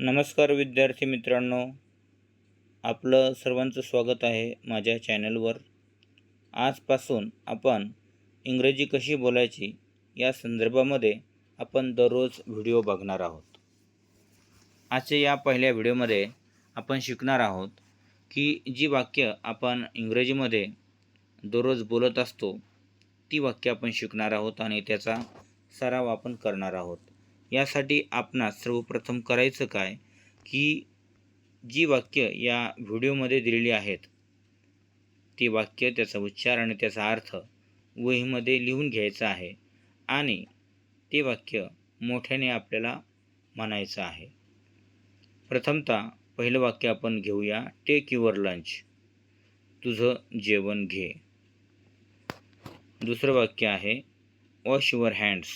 नमस्कार विद्यार्थी मित्रांनो. आपलं सर्वांचं स्वागत आहे माझ्या चॅनलवर. आजपासून आपण इंग्रजी कशी बोलायची या संदर्भामध्ये आपण दररोज व्हिडिओ बघणार आहोत. आजच्या या पहिल्या व्हिडिओमध्ये आपण शिकणार आहोत की जी वाक्य आपण इंग्रजीमध्ये दररोज बोलत असतो ती वाक्य आपण शिकणार आहोत आणि त्याचा सराव आपण करणार आहोत. यासाठी आपणास सर्वप्रथम करायचं काय? की जी वाक्य या व्हिडिओमध्ये दिलेली आहेत ती वाक्य त्याचा उच्चार आणि त्याचा अर्थ वहीमध्ये लिहून घ्यायचा आहे आणि ते वाक्य मोठ्याने आपल्याला म्हणायचं आहे. प्रथमतः पहिलं वाक्य आपण घेऊया टेक युअर लंच तुझं जेवण घे. दुसरं वाक्य आहे वॉश युअर हँड्स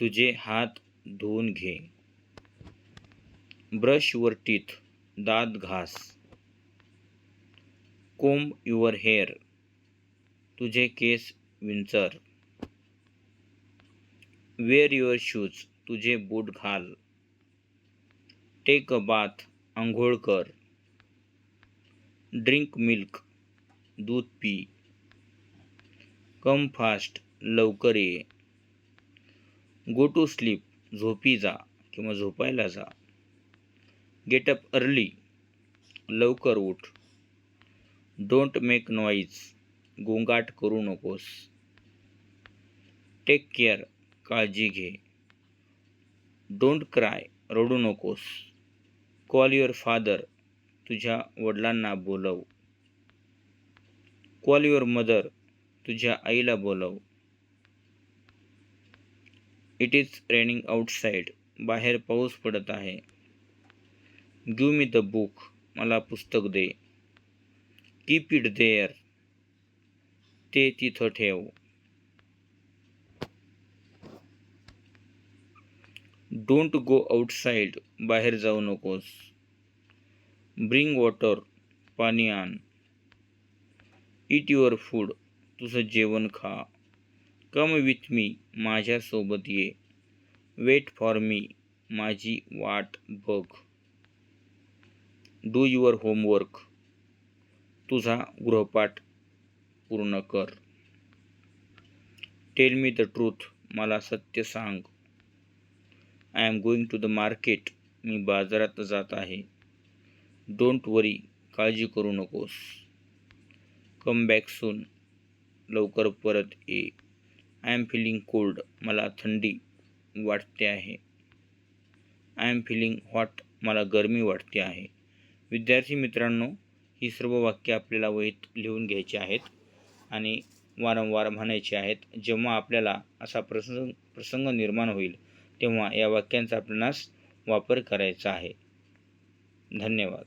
तुझे हात धुवून घे. ब्रश युअर टीथ, दात घास. कोंब युअर हेअर, तुझे केस विंचर. वेअर युअर शूज़, तुझे बूट घाल. टेक अ बाथ, आंघोळ कर. ड्रिंक मिल्क, दूध पी. कम फास्ट, लवकर ये. गो टू स्लीप झोपी जा किंवा झोपायला जा. गेट अप अर्ली लवकर उठ. डोंट मेक नॉईज गोंगाट करू नकोस. टेक केअर काळजी घे. डोंट क्राय रडू नकोस. कॉल युअर फादर तुझ्या वडिलांना बोलव. कॉल युअर मदर तुझ्या आईला बोलव. इट इज रेनिंग आउटसाईड बाहेर पाऊस पडत आहे. गिव मी द बुक मला पुस्तक दे. कीप इट देअर ते तिथं ठेव. डोंट गो आउटसाईड बाहेर जाऊ नकोस. ब्रिंग वॉटर पाणी आण. इट युअर फूड तुझं जेवण खा. कम विथ मी माझ्यासोबत ये. वेट फॉर मी माझी वाट बघ. डू युअर होमवर्क तुझा गृहपाठ पूर्ण कर. टेल मी द ट्रूथ मला सत्य सांग. I am going to the market मी बाजारात जात आहे. डोंट वरी काळजी करू नकोस. कम बॅक सून लवकर परत ये. आय एम फिलिंग कोल्ड मला थंडी वाटते आहे. आय एम फिलिंग हॉट मला गरमी वाटते आहे. विद्यार्थी मित्रांनो ही सर्व वाक्य आपल्याला वहीत लिहून घ्यायची आहेत आणि वारंवार म्हणायचे आहेत. जेव्हा आपल्याला असा प्रसंग प्रसंग निर्माण होईल तेव्हा या वाक्यांचा आपणास वापर करायचा आहे. धन्यवाद.